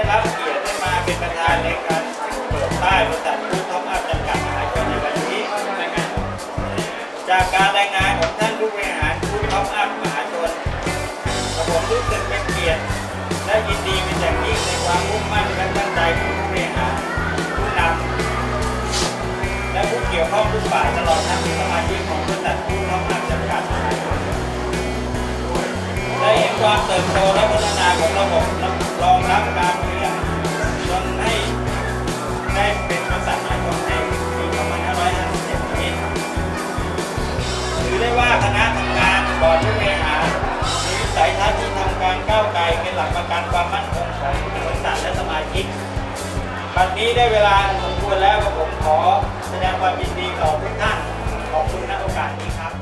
ได้รับเกียรติได้มาเป็นประธานในการเปิดป้ายบริษัทฟู้ดท็อปอัพจำกัดมหาชนในวันนี้ จากการรายงานของท่านผู้บริหารฟู้ดท็อปอัพมหาชนผมรู้สึกเป็นเกียรติและยินดีเป็นอย่างยิ่งในความมุ่งมั่นและตั้งใจของผู้บริหารผู้นำและผู้เกี่ยวข้องทุกฝ่ายตลอดทั้งสมาชิกของบริษัทฟู้ดท็อปอัพจำกัดมหาชนได้เห็นความเติบโตและพัฒนาของระบบ ถือได้ว่าคณะทำงานบอร์ดผู้บริหารมีวิสัยทัศน์ที่ทำการก้าวไกลเป็นหลักประกันความมั่นคงของบริษัทและสมาชิกบัดนี้ได้เวลาสมควรแล้วผมขอแสดงความยินดีต่อทุกท่านขอบคุณณโอกาสนี้ครับ